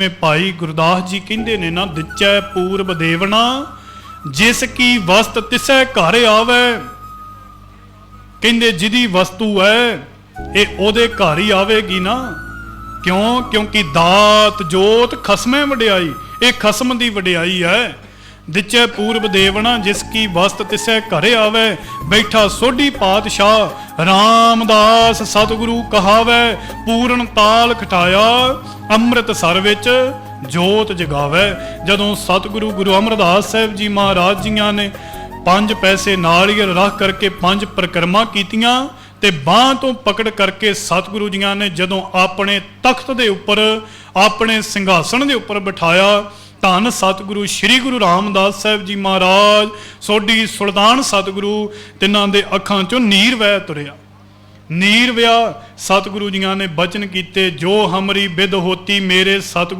ਮੇ ਭਾਈ ਗੁਰਦਾਸ ਜੀ ਕਹਿੰਦੇ ਨੇ ਨਾ, ਦਿੱਚੈ ਪੂਰਬ ਦੇਵਨਾ ਜਿਸ ਕੀ ਵਸਤ ਤਿਸੈ ਘਰ ਆਵੇ। ਕਹਿੰਦੇ, ਜਿਹਦੀ ਵਸਤੂ ਹੈ, ਇਹ ਉਹਦੇ ਘਰ ਹੀ ਆਵੇਗੀ ਨਾ। ਕਿਉਂ? ਕਿਉਂਕਿ ਦਾਤ ਜੋਤ ਖਸਮੇ ਵਡਿਆਈ, ਇਹ ਖਸਮ ਦੀ ਵਡਿਆਈ ਹੈ। ਦਿੱਚੇ ਪੂਰਬ ਦੇਵਨਾ ਜਿਸ ਕੀ ਵਸਤ ਤਿਸੈ ਘਰੇ ਆਵੇ, ਬੈਠਾ ਸੋਢੀ ਪਾਤਸ਼ਾਹ, ਰਾਮਦਾਸ ਸਤਿਗੁਰੂ ਕਹਾਵੇ, ਪੂਰਨ ਤਾਲ ਖਟਾਇਆ, ਅੰਮ੍ਰਿਤ ਸਰ ਵਿੱਚ ਜੋਤ ਜਗਾਵੇ। ਜਦੋਂ ਸਤਿਗੁਰੂ ਗੁਰੂ ਅਮਰਦਾਸ ਸਾਹਿਬ ਜੀ ਮਹਾਰਾਜ ਜੀਆਂ ਨੇ ਪੰਜ ਪੈਸੇ ਨਾਲੀਅਲ ਰੱਖ ਕਰਕੇ ਪੰਜ ਪ੍ਰਕਰਮਾ ਕੀਤੀਆਂ, ਤੇ ਬਾਹ ਤੋਂ ਪਕੜ ਕਰਕੇ ਸਤਿਗੁਰੂ ਜੀਆਂ ਨੇ ਜਦੋਂ ਆਪਣੇ ਤਖਤ ਦੇ ਉੱਪਰ, ਆਪਣੇ ਸਿੰਘਾਸਣ ਦੇ ਉੱਪਰ ਬਿਠਾਇਆ ਧੰਨ ਸਤਿਗੁਰੂ ਸ੍ਰੀ ਗੁਰੂ ਰਾਮਦਾਸ ਸਾਹਿਬ ਜੀ ਮਹਾਰਾਜ, ਸੋਢੀ ਸੁਲਤਾਨ ਸਤਿਗੁਰੂ, ਤਿੰਨਾਂ ਦੇ ਅੱਖਾਂ ਚੋਂ ਨੀਰ ਵਹਿ ਤੁਰਿਆ। ਨੀਰ ਵਿਆ ਸਤਿਗੁਰੂ ਜੀਆਂ ਨੇ ਬਚਨ ਕੀਤੇ, ਜੋ ਹਮਰੀ ਬਿਦ ਹੋਤੀ ਮੇਰੇ ਸਤਿਗੁਰੂ